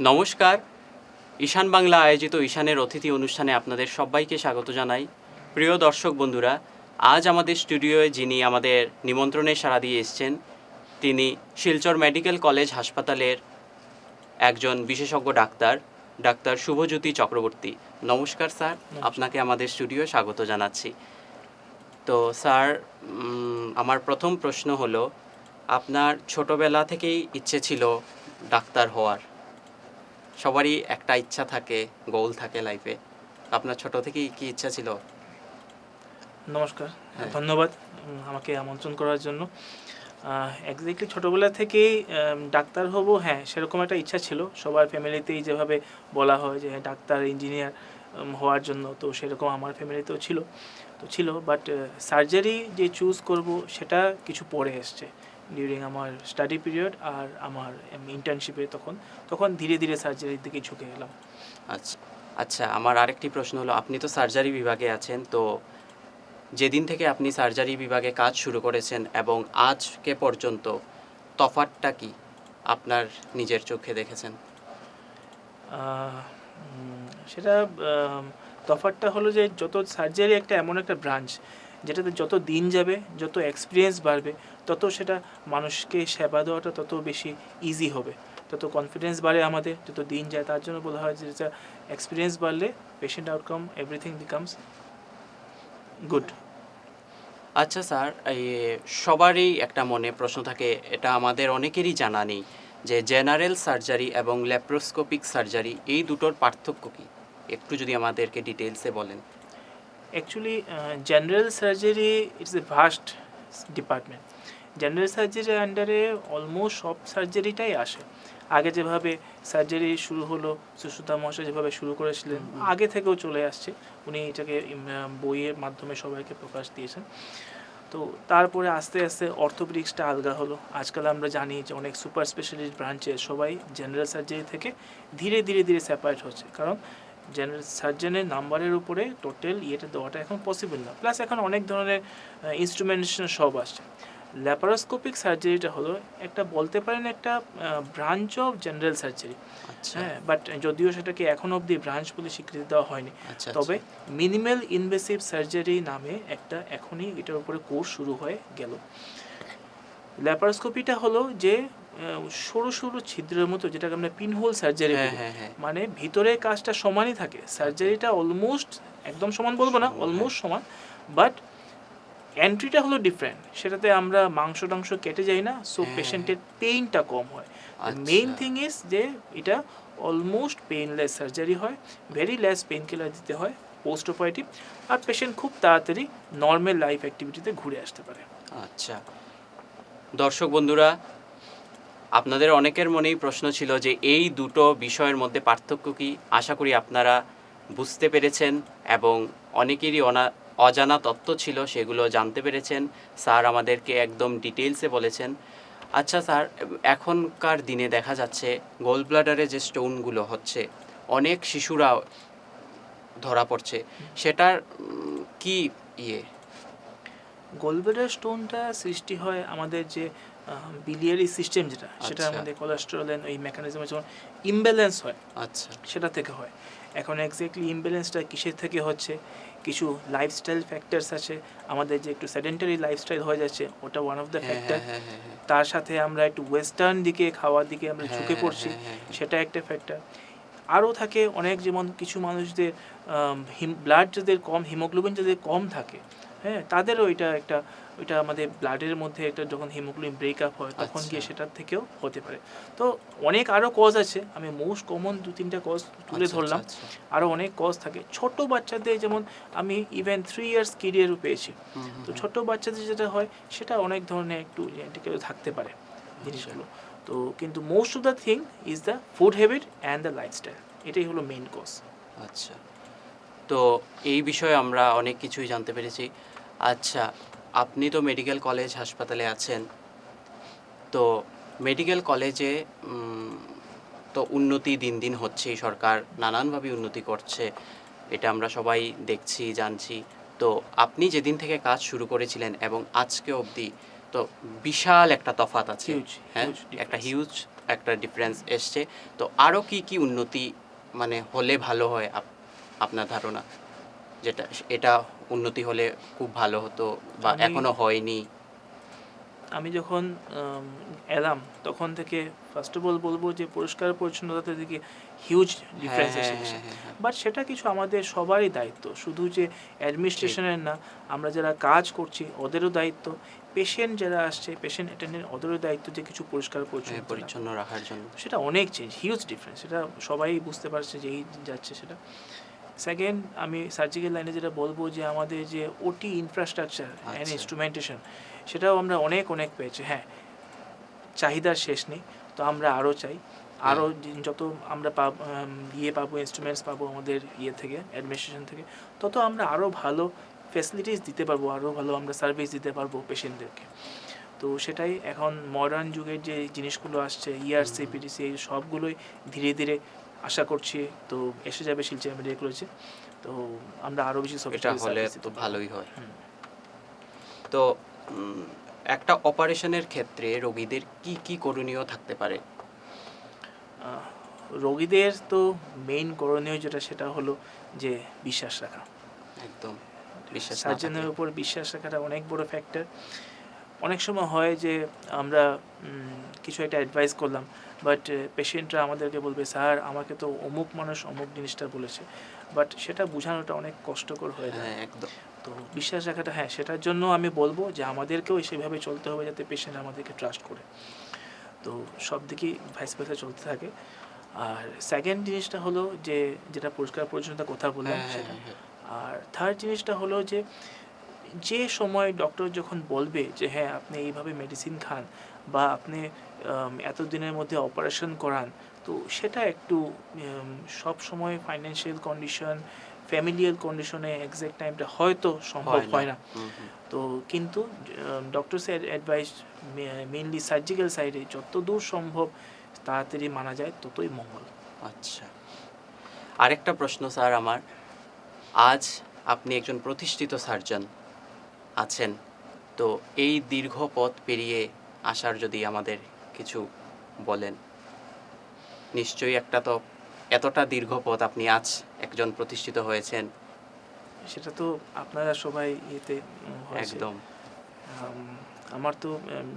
নমস্কার। ঈশান বাংলা আয়োজিত ঈশানের অতিথি অনুষ্ঠানে আপনাদের সবাইকে স্বাগত জানাই। প্রিয় দর্শক বন্ধুরা আজ আমাদের স্টুডিওয়ে যিনি আমাদের নিমন্ত্রণে সাড়া দিয়ে এসছেন তিনি শিলচর মেডিকেল কলেজ হাসপাতালের একজন বিশেষজ্ঞ ডাক্তার ডাক্তার শুভজ্যোতি চক্রবর্তী। নমস্কার স্যার আপনাকে আমাদের স্টুডিও স্বাগত জানাচ্ছি। তো স্যার আমার প্রথম প্রশ্ন হলো আপনার ছোটবেলা থেকেই ইচ্ছে ছিল ডাক্তার হওয়ার? সবারই একটা ইচ্ছা থাকে গোল থাকে লাইফে আপনার ছোট থেকেই কি ইচ্ছা ছিল? নমস্কার হ্যাঁ। ধন্যবাদ আমাকে আমন্ত্রণ করার জন্য। এক্স্যাক্টলি ছোটোবেলা থেকেই ডাক্তার হব হ্যাঁ সেরকম একটা ইচ্ছা ছিল। সবার ফ্যামিলিতেই যেভাবে বলা হয় যে হ্যাঁ, ডাক্তার ইঞ্জিনিয়ার হওয়ার জন্য তো সেরকম আমার ফ্যামিলিতেও ছিল তো ছিল। বাট সার্জারি যে চুজ করব সেটা কিছু পরে এসছে। ডিউরিং আমার স্টাডি পিরিয়ড আর আমার ইন্টার্নশিপে তখন তখন ধীরে ধীরে সার্জারির দিকে ঝুঁকে গেলাম। আচ্ছা আচ্ছা আমার আরেকটি প্রশ্ন হলো আপনি তো সার্জারি বিভাগে আছেন তো যেদিন থেকে আপনি সার্জারি বিভাগে কাজ শুরু করেছেন এবং আজকে পর্যন্ত তফাতটা কি আপনার নিজের চোখে দেখেছেন? সেটা আম, তফাৎটা হলো যে যত সার্জারি একটা এমন একটা ব্রাঞ্চ যেটাতে যত দিন যাবে, যত এক্সপিরিয়েন্স বাড়বে, তত সেটা মানুষকে সেবা দেওয়াটা তত বেশি ইজি হবে। তত কনফিডেন্স বাড়ে আমাদের, যত দিন যায় তার জন্য বলা হয় যেটা এক্সপিরিয়েন্স বাড়লে patient outcome everything becomes good আচ্ছা স্যার সবারই একটা মনে প্রশ্ন থাকে, এটা আমাদের অনেকেরই জানা নেই, যে জেনারেল সার্জারি এবং ল্যাপ্রোস্কোপিক সার্জারি এই দুটোর পার্থক্য কি? একটু যদি আমাদেরকে ডিটেলসে বলেন। Actually general surgery it's a vast department general সার্জারির আন্ডারে অলমোস্ট সব সার্জারিটাই আসে। আগে যেভাবে সার্জারি শুরু হলো সুশ্রুতা মহাশয় যেভাবে শুরু করেছিলেন আগে থেকেও চলে আসছে। উনি এটাকে বইয়ের মাধ্যমে সবাইকে প্রকাশ দিয়েছেন। তো তারপরে আস্তে আস্তে অর্থোপেডিক্সটা আলগা হলো। আজকাল আমরা জানি যে অনেক সুপার স্পেশালিস্ট ব্রাঞ্চে সবাই জেনারেল সার্জারি থেকে ধীরে ধীরে ধীরে সেপারেট হচ্ছে। কারণ জেনারেল সার্জনের নাম্বারের উপরে টোটাল ইয়েটা দেওয়াটা এখন পসিবল না। প্লাস এখন অনেক ধরনের ইনস্ট্রুমেন্টেশন সব আসছে। ল্যাপারোস্কোপিক সার্জারিটা হলো একটা বলতে পারেন একটা ব্রাঞ্চ অফ জেনারেল সার্জারি আচ্ছা। হ্যাঁ বাট যদিও সেটাকে এখন অবধি ব্রাঞ্চ বলে স্বীকৃতি দেওয়া হয়নি। আচ্ছা তবে মিনিমাল ইনভেসিভ সার্জারি নামে একটা এখনই এটার উপরে কোর্স শুরু হয়ে গেল। ল্যাপারোস্কোপিটা হলো যে সরু সরু ছিদ্রের মতো যেটাকে আমরা পিনহোল সার্জারি হ্যাঁ বলি। হ্যাঁ হ্যাঁ। মানে ভিতরে কাজটা সমানই থাকে। সার্জারিটা অলমোস্ট একদম সমান বলব না অলমোস্ট সমান। বাট এন্ট্রিটা হলো ডিফারেন্ট সেটাতে আমরা মাংস টাংস কেটে যাই না সো। পেশেন্টের পেইনটা কম হয়। মেইন থিং ইজ যে এটা অলমোস্ট পেইনলেস সার্জারি হয় ভেরি লেস পেইন কিলার দিতে হয় পোস্ট অপারেটিভ আর পেশেন্ট খুব তাড়াতাড়ি নর্মাল লাইফ অ্যাক্টিভিটিতে ঘুরে আসতে পারে। আচ্ছা। দর্শক বন্ধুরা আপনাদের অনেকের মনেই প্রশ্ন ছিল যে এই দুটো বিষয়ের মধ্যে পার্থক্য কি? আশা করি আপনারা বুঝতে পেরেছেন এবং অনেকেরই অনা, অজানা তত্ত্ব ছিল, সেগুলো জানতে পেরেছেন। স্যার আমাদেরকে একদম ডিটেলসে বলেছেন। আচ্ছা স্যার, এখনকার দিনে দেখা যাচ্ছে গোল ব্লাডারে যে স্টোনগুলো হচ্ছে, অনেক শিশুরা ধরা পড়ছে। সেটার কি ইয়ে? গোলব্লাডার স্টোনটা সৃষ্টি হয় আমাদের যে বিলিয়ারি সিস্টেম যেটা সেটা আচ্ছা। আমাদের কোলেস্টেরল ওই মেকানিজমে যখন ইমব্যালেন্স হয় আচ্ছা সেটা থেকে হয় এখন এক্স্যাক্টলি ইমব্যালেন্সটা কিসের থেকে হচ্ছে কিছু লাইফস্টাইল ফ্যাক্টরস আছে আমাদের যে একটু সেডেন্টারি লাইফস্টাইল হয়ে যাচ্ছে ওটা ওয়ান অফ দ্য ফ্যাক্টর। তার সাথে আমরা একটু ওয়েস্টার্ন দিকে খাওয়ার দিকে আমরা হ্যাঁ, ঝুঁকে হ্যাঁ, পড়ছি হ্যাঁ। সেটা একটা ফ্যাক্টর আরও থাকে অনেক যেমন কিছু মানুষদের ব্লাড যাদের কম হিমোগ্লোবিন যাদের কম থাকে হ্যাঁ তাদেরও এটা একটা ওইটা আমাদের ব্লাডের মধ্যে একটা যখন হিমোগ্লোবিন ব্রেকআপ হয় তখন গিয়ে আচ্ছা। সেটার থেকেও হতে পারে। তো অনেক আরও কজ আছে। আমি মোস্ট কমন দু তিনটা কজ তুলে আচ্ছা, ধরলাম। আচ্ছা, আরও অনেক কজ থাকে। ছোট বাচ্চাদের যেমন আমি ইভেন থ্রি ইয়ার্স কেরিয়ারও পেয়েছি। তো ছোট বাচ্চাদের যেটা হয় সেটা অনেক ধরনের একটু জেনেটিক্যাল থাকতে পারে। জিনিসগুলো। তো কিন্তু most of the thing is the food habit and the lifestyle এটাই হলো মেন কজ আচ্ছা। তো এই বিষয়ে আমরা অনেক কিছুই জানতে পেরেছি। আচ্ছা আপনি তো মেডিকেল কলেজ হাসপাতালে আছেন। তো মেডিকেল কলেজে তো উন্নতি দিন দিন হচ্ছেই সরকার নানানভাবে উন্নতি করছে। এটা আমরা সবাই দেখছি জানছি। তো আপনি যেদিন থেকে কাজ শুরু করেছিলেন এবং আজকে অবধি তো বিশাল একটা তফাত আছে। হ্যাঁ? একটা হিউজ একটা ডিফারেন্স এসছে। তো আরও কি কি উন্নতি মানে হলে ভালো হয় আপনার ধারণা? যেটা এটা উন্নতি হলে খুব ভালো হতো বা এখনও হয়নি। আমি যখন এলাম তখন থেকে ফার্স্ট অফ অল বলব যে পরিষ্কার পরিচ্ছন্নতা থেকে হিউজ ডিফারেন্স এসেছে বাট সেটা কিছু আমাদের সবারই দায়িত্ব শুধু যে অ্যাডমিনিস্ট্রেশনের না আমরা যারা কাজ করছি ওদেরও দায়িত্ব। পেশেন্ট যারা আসছে পেশেন্ট অ্যাটেন্ডেন্ট ওদেরও দায়িত্ব যে কিছু পরিষ্কার হ্যাঁ, পরিচ্ছন্ন পরিচ্ছন্ন রাখার জন্য। সেটা অনেক চেঞ্জ হিউজ ডিফারেন্স সেটা সবাই বুঝতে পারছে যে এই যাচ্ছে সেটা। সেকেন্ড আমি সার্জিক্যাল লাইনে যেটা বলব যে আমাদের যে ওটি ইনফ্রাস্ট্রাকচার অ্যান্ড। ইনস্ট্রুমেন্টেশন সেটাও আমরা অনেক অনেক পেয়েছি। হ্যাঁ চাহিদার শেষ নেই তো আমরা আরও চাই। আরও যত আমরা পাব ইয়ে পাবো ইনস্ট্রুমেন্টস পাবো আমাদের ইয়ে থেকে অ্যাডমিনিস্ট্রেশন থেকে তত আমরা আরও ভালো ফেসিলিটিস দিতে পারব আরও ভালো আমরা সার্ভিস দিতে পারব পেশেন্টদেরকে তো সেটাই এখন মডার্ন যুগের যে জিনিসগুলো আসছে E ইআরসি পিডিসি এই সবগুলোই ধীরে ধীরে আশা করছি তো এসে যাবে শিলচর মেডিকেল কলেজে তো আমরা আরও বেশি এটা হলে তো ভালোই হয়। তো একটা অপারেশনের ক্ষেত্রে রোগীদের কি কি করণীয় থাকতে পারে? রোগীদের তো মেইন করণীয় যেটা সেটা হলো যে বিশ্বাস রাখা। একদম বিশ্বাস সার্জনের উপর বিশ্বাস রাখাটা অনেক বড় ফ্যাক্টর অনেক সময় হয় যে আমরা কিছু একটা অ্যাডভাইস করলাম বাট পেশেন্টরা আমাদেরকে বলবে স্যার আমাকে তো অমুক মানুষ অমুক জিনিসটা বলেছে। বাট সেটা বোঝানোটা অনেক কষ্টকর হয়ে যায়। হ্যাঁ একদম। তো বিশ্বাস রাখাটা হ্যাঁ সেটার জন্য আমি বলব যে আমাদেরকেও সেভাবে চলতে হবে যাতে পেশেন্ট আমাদেরকে ট্রাস্ট করে। তো সব দিকেই ভাইস ভাইসা চলতে থাকে। আর সেকেন্ড জিনিসটা হলো যে যেটা পরিষ্কার পরিচ্ছন্নতা কথা বললাম হ্যাঁ, সেটা। হ্যাঁ, হ্যাঁ। আর থার্ড জিনিসটা হলো যে যে সময় ডক্টর যখন বলবে যে হ্যাঁ আপনি এইভাবে মেডিসিন খান বা আপনি এতদিনের মধ্যে অপারেশন করান তো সেটা একটু সব সময় ফাইন্যান্সিয়াল কন্ডিশন ফ্যামিলিয়াল কন্ডিশনে এক্সাক্ট টাইমটা হয়তো সম্ভব হয় না। তো কিন্তু ডক্টরস অ্যাডভাইস মেনলি সার্জিক্যাল সাইডে যত দূর সম্ভব তাড়াতাড়ি মানা যায় ততই মঙ্গল। আচ্ছা। আরেকটা প্রশ্ন স্যার আমার। আজ আপনি একজন প্রতিষ্ঠিত সার্জন আছেন তো এই দীর্ঘ পথ পেরিয়ে আসার যদি আমাদের কিছু বলেন। নিশ্চয়ই একটা তো এতটা দীর্ঘ পথ আপনি আজ একজন প্রতিষ্ঠিত হয়েছেন। সেটা তো আপনারা সবাই ইয়েতে একদম। আমার তো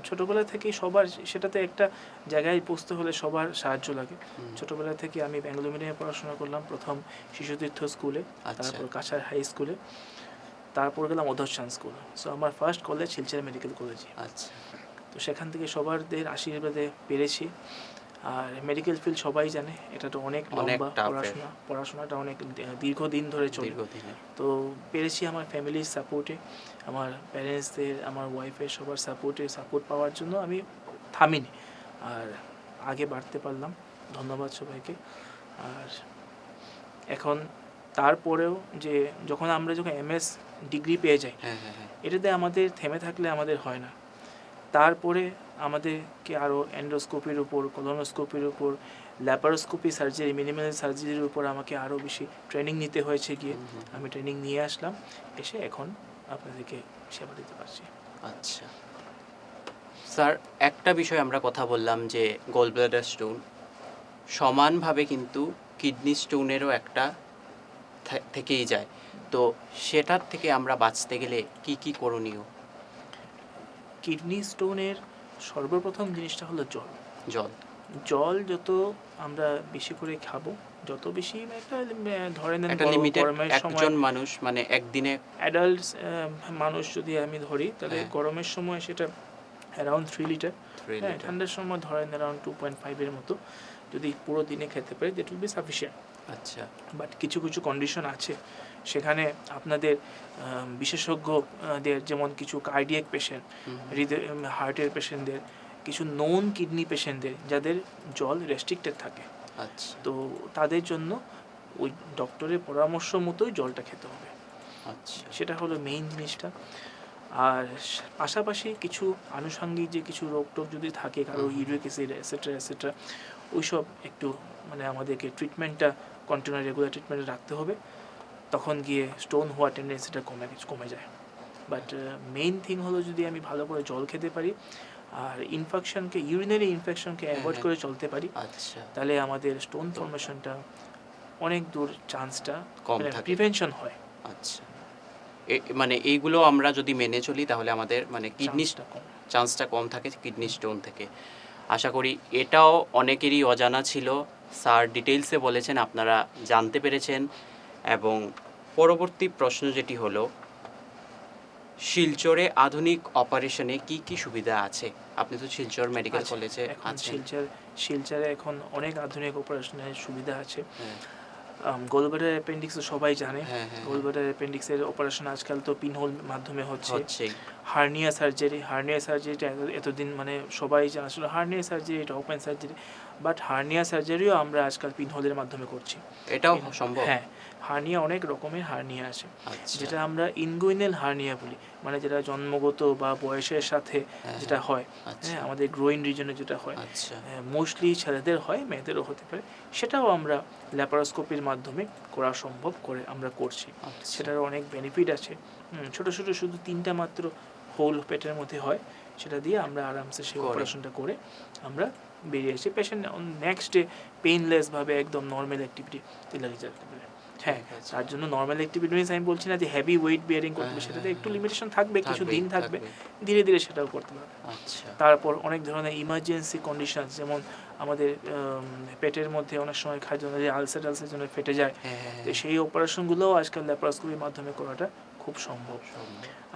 ছোটবেলা থেকেই সবার সেটাতে একটা জায়গায় পৌঁছতে হলে সবার সাহায্য লাগে। ছোটবেলা থেকে আমি ব্যাঙ্গালোর মিডিয়ামে পড়াশোনা করলাম প্রথম শিশুতীর্থ স্কুলে আচ্ছা। তারপর কাছাড় হাই স্কুলে তারপর গেলাম অধর্ষান স্কুল। সো আমার ফার্স্ট কলেজ শিলচর মেডিকেল কলেজে আচ্ছা। তো সেখান থেকে সবারদের আশীর্বাদে পেরেছি। আর মেডিকেল ফিল্ড সবাই জানে এটা তো অনেক লম্বা পড়াশোনা পড়াশোনাটা অনেক দীর্ঘদিন ধরে চলে। তো পেরেছি আমার ফ্যামিলির সাপোর্টে আমার প্যারেন্টসদের আমার ওয়াইফের সবার সাপোর্টে সাপোর্ট পাওয়ার জন্য আমি থামিনি। আর আগে বাড়তে পারলাম। ধন্যবাদ সবাইকে। আর এখন তারপরেও যে যখন আমরা যখন এমএস ডিগ্রি পেয়ে যাই হ্যাঁ হ্যাঁ হ্যাঁ। এটাতে আমাদের থেমে থাকলে আমাদের হয় না। তারপরে আমাদেরকে আরও এন্ডোস্কোপির উপর কলোনোস্কোপির উপর ল্যাপারোস্কোপি সার্জারি মিনিমাল সার্জারির উপর আমাকে আরও বেশি ট্রেনিং নিতে হয়েছে গিয়ে। আমি ট্রেনিং নিয়ে আসলাম এসে এখন আপনাদেরকে সেবা দিতে পারছি। আচ্ছা। স্যার একটা বিষয় আমরা কথা বললাম যে গোল ব্লাডার স্টোন সমানভাবে কিন্তু কিডনি স্টোনেরও একটা থেকেই যায়। তো সেটার থেকে আমরা বাঁচতে গেলে কি কি করণীয়? কিডনি স্টোনের সর্বপ্রথম জিনিসটা হলো জল। জল। জল যত আমরা বেশি করে খাব যত বেশি একটা ধরে নেন একটা লিমিটেড একজন মানুষ মানে একদিনে অ্যাডাল্টস মানুষ যদি আমি ধরি তাহলে হ্যাঁ। গরমের সময় সেটা অ্যারাউন্ড থ্রি লিটার হ্যাঁ ঠান্ডার সময় ধরেন অ্যারাউন্ড টু পয়েন্ট ফাইভের মতো। যদি পুরো দিনে খেতে পারি দ্যাট উইল বি সাফিসিয়েন্ট আচ্ছা বাট কিছু কিছু কন্ডিশন আছে। সেখানে আপনাদের বিশেষজ্ঞদের যেমন কিছু কার্ডিয়াক পেশেন্ট হৃদয় হার্টের পেশেন্টদের কিছু নন কিডনি পেশেন্টদের যাদের জল রেস্ট্রিক্টেড থাকে। আচ্ছা। তো তাদের জন্য ওই ডক্টরের পরামর্শ মতোই জলটা খেতে হবে। আচ্ছা। সেটা হলো মেইন জিনিসটা। আর পাশাপাশি কিছু আনুষঙ্গিক যে কিছু রোগ টোগ যদি থাকে কারও। ইউরিক অ্যাসিড এসেট্রা এসেট্রা ওইসব একটু মানে আমাদেরকে ট্রিটমেন্টটা কন্টিনিউ রেগুলার ট্রিটমেন্টে রাখতে হবে তখন গিয়ে স্টোন হওয়ার টেন্ডেন্সিটা কমে কমে যায়। বাট মেইন থিং হলো যদি আমি ভালো করে জল খেতে পারি আর ইনফেকশনকে ইউরিনারি ইনফেকশনকে অ্যাভয়েড। করে চলতে পারি আচ্ছা। তাহলে আমাদের স্টোন ফর্মেশনটা অনেক দূর চান্সটা কম প্রিভেনশন হয়। আচ্ছা। মানে এইগুলো আমরা যদি মেনে চলি তাহলে আমাদের মানে কিডনি কম। চান্সটা কম থাকে কিডনি স্টোন থেকে। আশা করি এটাও অনেকেরই অজানা ছিল। স্যার ডিটেলসে বলেছেন আপনারা জানতে পেরেছেন এবং পরবর্তী প্রশ্ন যেটি হলো শিলচরে আধুনিক অপারেশনে কি কি সুবিধা আছে? আপনি তো শিলচর মেডিকেল। কলেজে আছেন। শিলচর শিলচরে এখন অনেক আধুনিক অপারেশনের সুবিধা আছে। হ্যাঁ, গোলবাটার অ্যাপেন্ডিক্স সবাই জানে। হ্যাঁ, অ্যাপেন্ডিক্সের অপারেশন আজকাল তো পিনহোল মাধ্যমে হচ্ছে। হার্নিয়া সার্জারি হার্নিয়া সার্জারিটা এতদিন মানে সবাই জানা ছিল হার্নিয়া সার্জারি এটা ওপেন সার্জারি বাট হার্নিয়া সার্জারিও আমরা আজকাল পিনহোলের মাধ্যমে করছি। এটাও সম্ভব? হ্যাঁ হার্নিয়া অনেক রকমের হার্নিয়া আছে। আচ্ছা। যেটা আমরা ইনগুইনাল হার্নিয়া বলি মানে যেটা জন্মগত বা বয়সের সাথে হ্যাঁ, যেটা হয়। আচ্ছা হ্যাঁ আমাদের গ্রোইন রিজনে যেটা হয় আচ্ছা। মোস্টলি ছেলেদের হয় মেয়েদেরও হতে পারে। সেটাও আমরা ল্যাপারোস্কোপির মাধ্যমে করা সম্ভব করে আমরা করছি। আচ্ছা। সেটার অনেক বেনিফিট আছে। ছোট ছোট শুধু তিনটা মাত্র হোল পেটের মধ্যে হয় সেটা দিয়ে আমরা আরামসে সেই অপারেশনটা করে আমরা বেরিয়ে আসি। পেশেন্ট নেক্সট ডে পেইনলেস ভাবে একদম নর্মাল অ্যাক্টিভিটি লাগিয়ে যেতে পারে। হ্যাঁ তার জন্য নর্মাল অ্যাক্টিভিটি মিনস আমি বলছি না যে হেভি ওয়েট বিয়ারিং করতে হ্যাঁ, সেটাতে হ্যাঁ, একটু হ্যাঁ। লিমিটেশন থাকবে কিছু দিন থাকবে। ধীরে ধীরে সেটাও করতে পারবে আচ্ছা। তারপর অনেক ধরনের ইমার্জেন্সি কন্ডিশন যেমন আমাদের পেটের মধ্যে অনেক সময় খাদ্য যে আলসার টালসার জন্য ফেটে যায় হ্যাঁ হ্যাঁ, তো সেই অপারেশনগুলোও আজকাল ল্যাপারোস্কোপির মাধ্যমে করাটা খুব সম্ভব।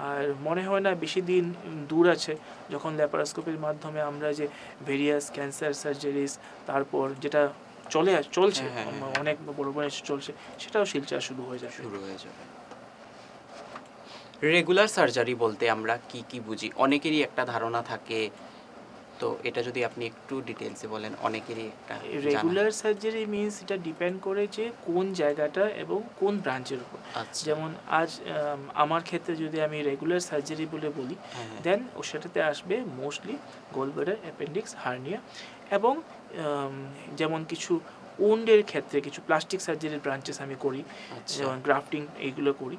আর মনে হয় না বেশি দিন দূর আছে যখন ল্যাপারোস্কোপির মাধ্যমে আমরা যে ভেরিয়াস ক্যান্সার সার্জারিস তারপর যেটা চলে চলছে হ্যাঁ, হ্যাঁ, হ্যাঁ। অনেক বড় বড় চলছে সেটাও শিলচা শুরু হয়ে যাবে শুরু হয়ে যাবে রেগুলার সার্জারি বলতে আমরা কি কি বুঝি অনেকেরই একটা ধারণা থাকে তো এটা যদি আপনি একটু ডিটেলসে বলেন অনেকেরই একটা রেগুলার সার্জারি মিনস এটা ডিপেন্ড করে যে কোন জায়গাটা এবং কোন ব্রাঞ্চের উপর আচ্ছা যেমন আজ আমার ক্ষেত্রে যদি আমি রেগুলার সার্জারি বলে বলি। দেন ও সেটাতে আসবে মোস্টলি গোলব্লাডার অ্যাপেন্ডিক্স হার্নিয়া এবং যেমন কিছু ওন্ডের ক্ষেত্রে কিছু প্লাস্টিক সার্জারির ব্রাঞ্চেস আমি করি আচ্ছা যেমন গ্রাফটিং এইগুলো করি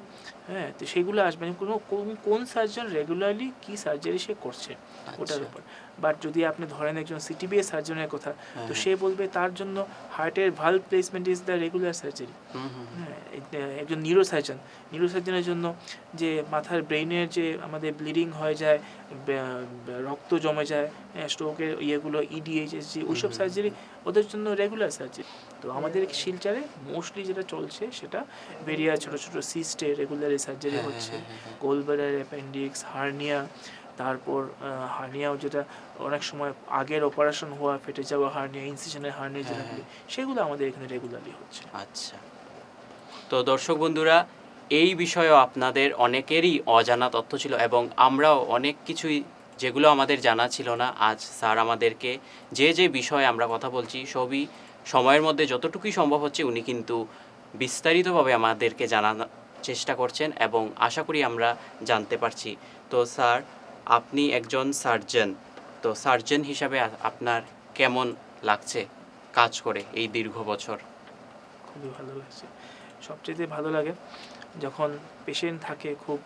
হ্যাঁ তো সেগুলো আসবে। কোনো কোন- সার্জন রেগুলারলি কি সার্জারি সে করছে ওটার আচ্ছা। উপর বাট যদি আপনি ধরেন একজন সিটিবিএস সার্জনের কথা হ্যাঁ, তো হ্যাঁ। সে বলবে তার জন্য হার্টের valve placement is the regular surgery hmm, hmm, hmm. হ্যাঁ, এ- একজন নিউরোসার্জন নিউরোসার্জনের জন্য যে মাথার ব্রেইনের যে আমাদের ব্লিডিং হয়ে যায় রক্ত জমে যায় স্ট্রোকের ইয়েগুলো E ইডিএইচএসজি ওইসব হুম। সার্জারি ওদের জন্য রেগুলার সার্জারি তো আমাদের শিলচারে মোস্টলি যেটা চলছে সেটা বেরিয়া ছোট ছোট সিস্টে রেগুলার সার্জারি হ্যাঁ, হচ্ছে হ্যাঁ, হ্যাঁ, হ্যাঁ। গোলবেলার অ্যাপেন্ডিক্স হার্নিয়া তারপর হার্নিয়াও যেটা অনেক সময় আগের অপারেশন হওয়া ফেটে যাওয়া হার্নিয়া ইনসিশনের হার্নিয়া যেটা হ্যাঁ, সেগুলো আমাদের এখানে রেগুলারলি হচ্ছে। আচ্ছা। তো দর্শক বন্ধুরা এই বিষয়েও আপনাদের অনেকেরই অজানা তথ্য ছিল এবং আমরাও অনেক কিছুই যেগুলো আমাদের জানা ছিল না আজ স্যার আমাদেরকে যে যে বিষয়ে আমরা কথা বলছি সবই সময়ের মধ্যে যতটুকুই সম্ভব হচ্ছে উনি কিন্তু বিস্তারিতভাবে আমাদেরকে জানানোর চেষ্টা করছেন এবং আশা করি আমরা জানতে পারছি। তো স্যার আপনি একজন সার্জন তো সার্জন হিসাবে আপনার কেমন লাগছে কাজ করে এই দীর্ঘ বছর? খুবই ভালো লাগছে। সবচেয়ে ভালো লাগে যখন পেশেন্ট থাকে খুব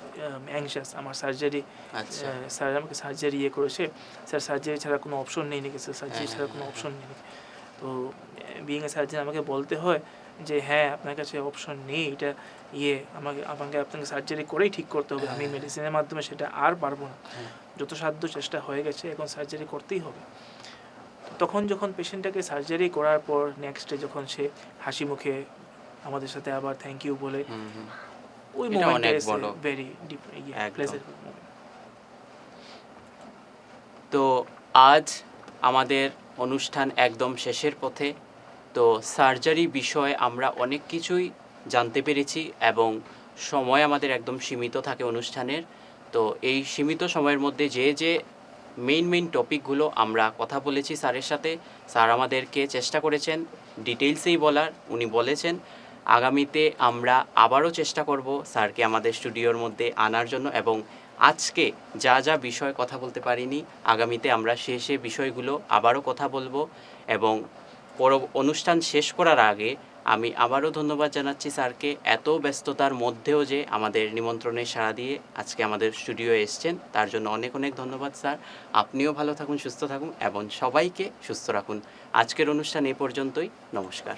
অ্যাংশাস আমার সার্জারি আচ্ছা। স্যার আমাকে সার্জারি ইয়ে করেছে স্যার সার্জারি ছাড়া কোনো অপশন নেই নাকি? স্যার সার্জারি ছাড়া কোনো অপশন নেই নাকি? তো বিং এ সার্জন আমাকে বলতে হয় যে হ্যাঁ আপনার কাছে অপশন নেই এটা ইয়ে আমাকে আমাকে আপনাকে সার্জারি করেই ঠিক করতে হবে। আমি হ্যাঁ। মেডিসিনের মাধ্যমে সেটা আর পারব না। হ্যাঁ। যত সাধ্য চেষ্টা হয়ে গেছে এখন সার্জারি করতেই হবে। তখন যখন পেশেন্টটাকে সার্জারি করার পর নেক্সট যখন সে হাসি মুখে আমাদের সাথে আবার থ্যাংক ইউ বলে। ওই মোমেন্টে ভেরি ইয়ে তো আজ আমাদের অনুষ্ঠান একদম শেষের পথে। তো সার্জারি বিষয়ে আমরা অনেক কিছুই জানতে পেরেছি এবং সময় আমাদের একদম সীমিত থাকে অনুষ্ঠানের। তো এই সীমিত সময়ের মধ্যে যে যে মেইন মেইন টপিকগুলো আমরা কথা বলেছি স্যারের সাথে, স্যার আমাদেরকে চেষ্টা করেছেন ডিটেলসেই বলার, উনি বলেছেন, আগামীতে আমরা আবারও চেষ্টা করব স্যারকে আমাদের স্টুডিওর মধ্যে আনার জন্য এবং আজকে যা যা বিষয় কথা বলতে পারিনি, আগামীতে আমরা সে সে বিষয়গুলো আবারও কথা বলব এবং পর অনুষ্ঠান শেষ করার আগে আমি আবারও ধন্যবাদ জানাচ্ছি স্যারকে এত ব্যস্ততার মধ্যেও যে আমাদের নিমন্ত্রণে সাড়া দিয়ে আজকে আমাদের স্টুডিও এসছেন। তার জন্য অনেক অনেক ধন্যবাদ স্যার। আপনিও ভালো থাকুন, সুস্থ থাকুন এবং সবাইকে সুস্থ রাখুন। আজকের অনুষ্ঠান এ পর্যন্তই। নমস্কার।